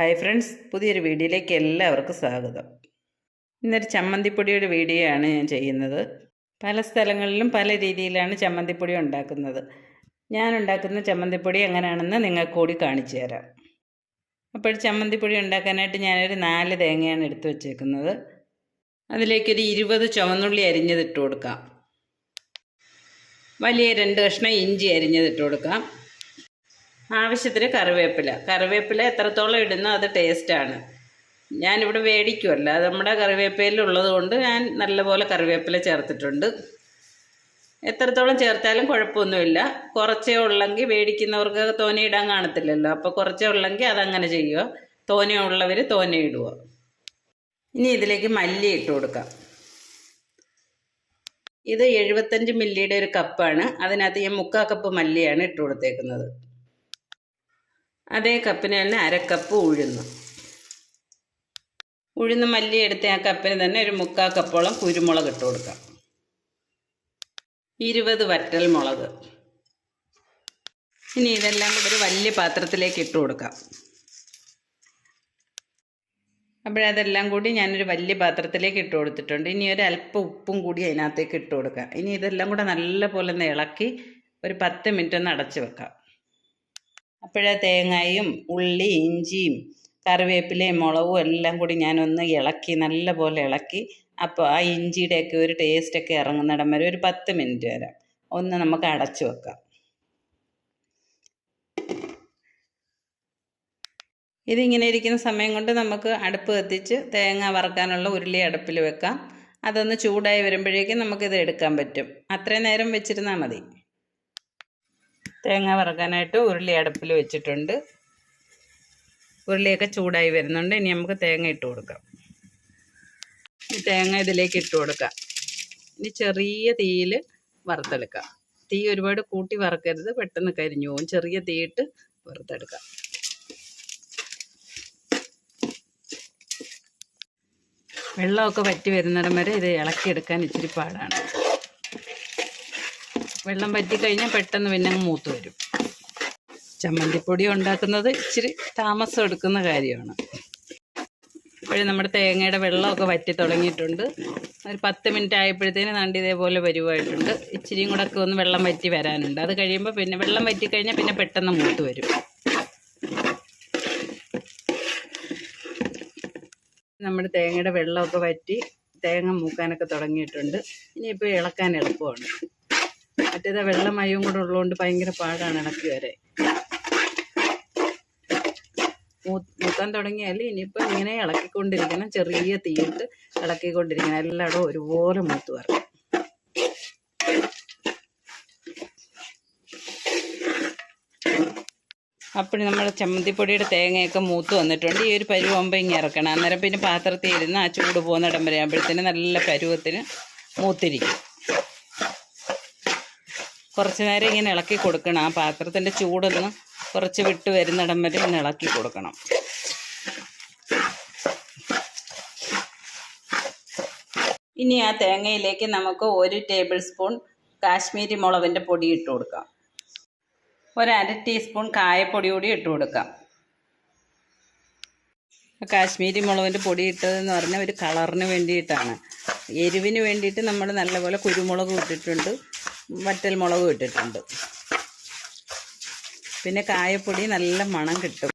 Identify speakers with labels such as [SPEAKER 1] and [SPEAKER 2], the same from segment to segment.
[SPEAKER 1] hi friends പുതിയൊരു വീഡിയോയിലേക്ക് എല്ലാവർക്കും സ്വാഗതം ഇന്നൊരു ചമ്മന്തിപ്പൊടിയുടെ വീഡിയോ ആണ് ഞാൻ ചെയ്യുന്നത് പല സ്ഥലങ്ങളിലും പല രീതിയിലാണ് ചമ്മന്തിപ്പൊടി ഉണ്ടാക്കുന്നത് ഞാൻ ഉണ്ടാക്കുന്ന ചമ്മന്തിപ്പൊടി എങ്ങനെയാണെന്ന് നിങ്ങൾക്ക് കൂടി കാണിച്ചു തരാം അപ്പോൾ ചമ്മന്തിപ്പൊടി ഉണ്ടാക്കാനായിട്ട് ഞാനൊരു നാല് തേങ്ങയാണ് എടുത്തു വച്ചേക്കുന്നത് അതിലേക്കൊരു ഇരുപത് ചുവന്നുള്ളി അരിഞ്ഞതിട്ട് കൊടുക്കാം വലിയ രണ്ട് കഷ്ണം ഇഞ്ചി അരിഞ്ഞതിട്ട് കൊടുക്കാം ആവശ്യത്തിന് കറിവേപ്പില കറിവേപ്പില എത്രത്തോളം ഇടുന്നോ അത് ടേസ്റ്റാണ് ഞാനിവിടെ മേടിക്കുമല്ല അത് നമ്മുടെ കറിവേപ്പിലുള്ളത് കൊണ്ട് ഞാൻ നല്ലപോലെ കറിവേപ്പില ചേർത്തിട്ടുണ്ട് എത്രത്തോളം ചേർത്താലും കുഴപ്പമൊന്നുമില്ല കുറച്ചേ ഉള്ളെങ്കിൽ മേടിക്കുന്നവർക്ക് തോനെ ഇടാൻ കാണത്തില്ലല്ലോ അപ്പോൾ കുറച്ചേ ഉള്ളെങ്കിൽ അതങ്ങനെ ചെയ്യുക തോനെ ഉള്ളവർ തോനെ ഇടുക ഇനി ഇതിലേക്ക് മല്ലി ഇട്ട് കൊടുക്കാം ഇത് എഴുപത്തഞ്ച് മില്ലിയുടെ ഒരു കപ്പാണ് അതിനകത്ത് ഞാൻ മുക്കാ കപ്പ് മല്ലിയാണ് ഇട്ട് കൊടുത്തേക്കുന്നത് അതേ കപ്പിന് തന്നെ അരക്കപ്പ് ഉഴുന്നു ഉഴുന്ന് മല്ലി എടുത്ത് ആ കപ്പിന് തന്നെ ഒരു മുക്കാൽ കപ്പോളം കുരുമുളക് ഇട്ട് കൊടുക്കാം ഇരുപത് വറ്റൽ മുളക് ഇനി ഇതെല്ലാം കൂടെ ഒരു വലിയ പാത്രത്തിലേക്ക് ഇട്ട് കൊടുക്കാം അപ്പോഴതെല്ലാം കൂടി ഞാനൊരു വലിയ പാത്രത്തിലേക്ക് ഇട്ട് കൊടുത്തിട്ടുണ്ട് ഇനി ഒരു അല്പം ഉപ്പും കൂടി അതിനകത്തേക്ക് ഇട്ട് കൊടുക്കാം ഇനി ഇതെല്ലാം കൂടെ നല്ല പോലെ ഒന്ന് ഇളക്കി ഒരു പത്ത് മിനിറ്റ് ഒന്ന് അടച്ച് വെക്കാം അപ്പോഴേ തേങ്ങയും ഉള്ളി ഇഞ്ചിയും കറിവേപ്പിലയും മുളകും എല്ലാം കൂടി ഞാനൊന്ന് ഇളക്കി നല്ല പോലെ ഇളക്കി അപ്പോൾ ആ ഇഞ്ചിയുടെയൊക്കെ ഒരു ടേസ്റ്റൊക്കെ ഇറങ്ങുന്നിടം വരെ ഒരു പത്ത് മിനിറ്റ് വരാം ഒന്ന് നമുക്ക് അടച്ചു വെക്കാം ഇതിങ്ങനെ ഇരിക്കുന്ന സമയം കൊണ്ട് നമുക്ക് അടുപ്പ് കത്തിച്ച് തേങ്ങ വറുക്കാനുള്ള ഉരുളി അടുപ്പിൽ വെക്കാം അതൊന്ന് ചൂടായി വരുമ്പോഴേക്കും നമുക്കിത് എടുക്കാൻ പറ്റും അത്രയും നേരം വെച്ചിരുന്നാൽ മതി തേങ്ങ വറക്കാനായിട്ട് ഉരുളി അടുപ്പിൽ വെച്ചിട്ടുണ്ട് ഉരുളിയൊക്കെ ചൂടായി വരുന്നുണ്ട് ഇനി നമുക്ക് തേങ്ങ ഇട്ട് കൊടുക്കാം ഈ തേങ്ങ ഇതിലേക്ക് ഇട്ട് കൊടുക്കാം ഇനി ചെറിയ തീയിൽ വറുത്തെടുക്കാം തീ ഒരുപാട് കൂട്ടി വറുക്കരുത് പെട്ടെന്ന് കരിഞ്ഞു പോകും ചെറിയ തീയിട്ട് വറുത്തെടുക്കാം വെള്ളമൊക്കെ വറ്റി വരുന്നിടം വരെ ഇത് ഇളക്കിയെടുക്കാൻ ഇച്ചിരി പാടാണ് വെള്ളം കഴിഞ്ഞാൽ പെട്ടെന്ന് പിന്നെ മൂത്ത് വരും ചമ്മന്തിപ്പൊടി ഉണ്ടാക്കുന്നത് ഇച്ചിരി താമസം എടുക്കുന്ന കാര്യമാണ് ഇപ്പോഴും നമ്മുടെ തേങ്ങയുടെ വെള്ളമൊക്കെ വറ്റി തുടങ്ങിയിട്ടുണ്ട് ഒരു പത്ത് മിനിറ്റ് ആയപ്പോഴത്തേന് നണ്ടി ഇതേപോലെ വരുവായിട്ടുണ്ട് ഇച്ചിരിയും കൂടെ ഒക്കെ ഒന്ന് വെള്ളം വറ്റി വരാനുണ്ട് അത് കഴിയുമ്പോൾ പിന്നെ വെള്ളം കഴിഞ്ഞാൽ പിന്നെ പെട്ടെന്ന് മൂത്ത് വരും നമ്മുടെ തേങ്ങയുടെ വെള്ളമൊക്കെ വറ്റി തേങ്ങ മൂക്കാനൊക്കെ തുടങ്ങിയിട്ടുണ്ട് ഇനിയിപ്പോൾ ഇളക്കാൻ എളുപ്പമാണ് മറ്റേത് വെള്ളമയവും കൂടെ ഉള്ളതുകൊണ്ട് ഭയങ്കര പാടാണ് ഇണക്കി വരെ മൂത്താൻ തുടങ്ങിയാൽ ഇനിയിപ്പോൾ ഇങ്ങനെ ഇളക്കിക്കൊണ്ടിരിക്കണം ചെറിയ തീയിട്ട് ഇളക്കിക്കൊണ്ടിരിക്കണം എല്ലായിടവും ഒരുപോലെ മൂത്ത് വരണം അപ്പോൾ നമ്മുടെ ചമ്മന്തിപ്പൊടിയുടെ തേങ്ങയൊക്കെ മൂത്ത് വന്നിട്ടുണ്ട് ഈ ഒരു പരുവാകുമ്പോൾ ഇങ്ങനെ ഇറക്കണം അന്നേരം പിന്നെ പാത്രത്തിൽ ഇരുന്ന് ആ ചൂട് പോകുന്നിടം വരെ ആകുമ്പോഴത്തേന് നല്ല പരുവത്തിന് മൂത്തിരിക്കും കുറച്ച് നേരം ഇങ്ങനെ ഇളക്കി കൊടുക്കണം ആ പാത്രത്തിൻ്റെ ചൂടൊന്ന് കുറച്ച് വിട്ട് വരുന്നിടം വരെ ഇങ്ങനെ ഇളക്കി കൊടുക്കണം ഇനി ആ തേങ്ങയിലേക്ക് നമുക്ക് ഒരു ടേബിൾ സ്പൂൺ കാശ്മീരി മുളകിൻ്റെ പൊടി ഇട്ട് കൊടുക്കാം ഒരു ടീസ്പൂൺ കായപ്പൊടി കൂടി ഇട്ട് കൊടുക്കാം കാശ്മീരി മുളകിൻ്റെ പൊടി ഇട്ടതെന്ന് പറഞ്ഞാൽ ഒരു കളറിന് വേണ്ടിയിട്ടാണ് എരിവിന് വേണ്ടിയിട്ട് നമ്മൾ നല്ലപോലെ കുരുമുളക് ഇട്ടിട്ടുണ്ട് വറ്റൽ മുളകും ഇട്ടിട്ടുണ്ട് പിന്നെ കായപ്പൊടി നല്ല മണം കിട്ടും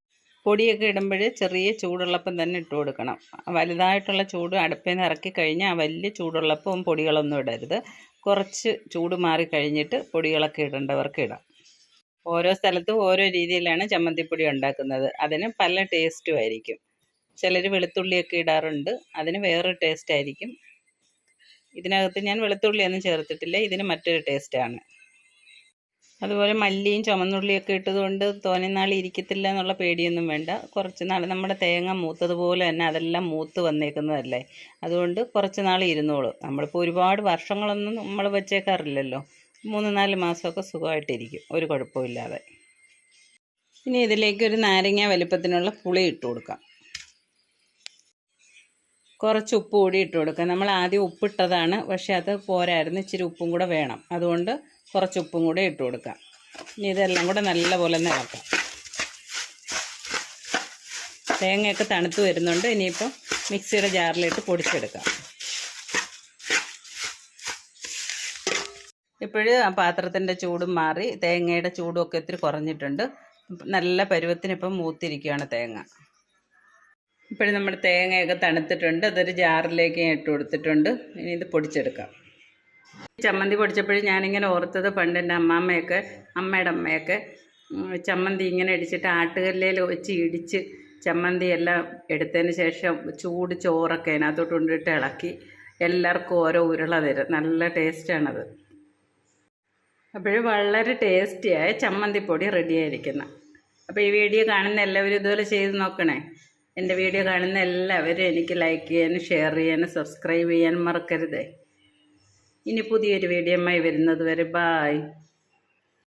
[SPEAKER 1] പൊടിയൊക്കെ ഇടുമ്പോൾ ചെറിയ ചൂടുള്ളപ്പം തന്നെ ഇട്ട് കൊടുക്കണം വലുതായിട്ടുള്ള ചൂട് അടുപ്പിൽ നിന്ന് ഇറക്കി കഴിഞ്ഞാൽ വലിയ ചൂടുള്ളപ്പം പൊടികളൊന്നും ഇടരുത് കുറച്ച് ചൂട് മാറി കഴിഞ്ഞിട്ട് പൊടികളൊക്കെ ഇടേണ്ടവർക്ക് ഇടാം ഓരോ സ്ഥലത്തും ഓരോ രീതിയിലാണ് ചമ്മന്തിപ്പൊടി ഉണ്ടാക്കുന്നത് അതിന് പല ടേസ്റ്റും ആയിരിക്കും ചിലർ വെളുത്തുള്ളിയൊക്കെ ഇടാറുണ്ട് അതിന് വേറൊരു ടേസ്റ്റ് ആയിരിക്കും ഇതിനകത്ത് ഞാൻ വെളുത്തുള്ളിയൊന്നും ചേർത്തിട്ടില്ല ഇതിന് മറ്റൊരു ടേസ്റ്റാണ് അതുപോലെ മല്ലിയും ചുമന്നുള്ളിയൊക്കെ ഇട്ടതുകൊണ്ട് തോനെ ഇരിക്കത്തില്ല എന്നുള്ള പേടിയൊന്നും വേണ്ട കുറച്ച് നാൾ നമ്മുടെ തേങ്ങ മൂത്തതുപോലെ തന്നെ അതെല്ലാം മൂത്ത് വന്നേക്കുന്നതല്ലേ അതുകൊണ്ട് കുറച്ച് നാൾ ഇരുന്നോളൂ നമ്മളിപ്പോൾ ഒരുപാട് വർഷങ്ങളൊന്നും നമ്മൾ വെച്ചേക്കാറില്ലല്ലോ മൂന്ന് നാല് മാസമൊക്കെ സുഖമായിട്ടിരിക്കും ഒരു കുഴപ്പമില്ലാതെ ഇനി ഇതിലേക്ക് ഒരു നാരങ്ങ വലിപ്പത്തിനുള്ള പുളി ഇട്ട് കൊടുക്കാം കുറച്ച് ഉപ്പ് കൂടി ഇട്ട് കൊടുക്കുക നമ്മൾ ആദ്യം ഉപ്പിട്ടതാണ് പക്ഷേ അത് പോരായിരുന്നു ഇച്ചിരി ഉപ്പും കൂടെ വേണം അതുകൊണ്ട് കുറച്ച് ഉപ്പും കൂടെ ഇട്ട് കൊടുക്കാം ഇനി ഇതെല്ലാം കൂടെ നല്ല നല്ലപോലെ നിറക്കാം തേങ്ങയൊക്കെ തണുത്ത് വരുന്നുണ്ട് ഇനിയിപ്പോൾ മിക്സിയുടെ ജാറിലിട്ട് പൊടിച്ചെടുക്കാം ഇപ്പോഴും ആ പാത്രത്തിൻ്റെ ചൂടും മാറി തേങ്ങയുടെ ചൂടും ഒക്കെ ഒത്തിരി കുറഞ്ഞിട്ടുണ്ട് നല്ല പരുവത്തിനിപ്പം മൂത്തിരിക്കുകയാണ് തേങ്ങ ഇപ്പോഴും നമ്മുടെ തേങ്ങയൊക്കെ തണുത്തിട്ടുണ്ട് അതൊരു ജാറിലേക്ക് ഞാൻ ഇട്ട് കൊടുത്തിട്ടുണ്ട് ഇനി ഇത് പൊടിച്ചെടുക്കാം ചമ്മന്തി പൊടിച്ചപ്പോഴും ഞാനിങ്ങനെ ഓർത്തത് പണ്ട് എൻ്റെ അമ്മാമ്മയൊക്കെ അമ്മയുടെ അമ്മയൊക്കെ ചമ്മന്തി ഇങ്ങനെ ഇടിച്ചിട്ട് ആട്ടുകല്ലിൽ വെച്ച് ഇടിച്ച് ചമ്മന്തി എല്ലാം എടുത്തതിന് ശേഷം ചൂട് ചോറൊക്കെ അതിനകത്തോട്ട് കൊണ്ടിട്ട് ഇളക്കി എല്ലാവർക്കും ഓരോ ഉരുള തരും നല്ല ടേസ്റ്റാണത് അപ്പോൾ വളരെ ടേസ്റ്റിയായ ചമ്മന്തിപ്പൊടി റെഡിയായിരിക്കുന്നത് അപ്പോൾ ഈ വീഡിയോ കാണുന്ന എല്ലാവരും ഇതുപോലെ ചെയ്ത് നോക്കണേ എൻ്റെ വീഡിയോ കാണുന്ന എല്ലാവരും എനിക്ക് ലൈക്ക് ചെയ്യാനും ഷെയർ ചെയ്യാനും സബ്സ്ക്രൈബ് ചെയ്യാനും മറക്കരുത് ഇനി പുതിയൊരു വീഡിയോമായി വരുന്നത് വരെ ബായ്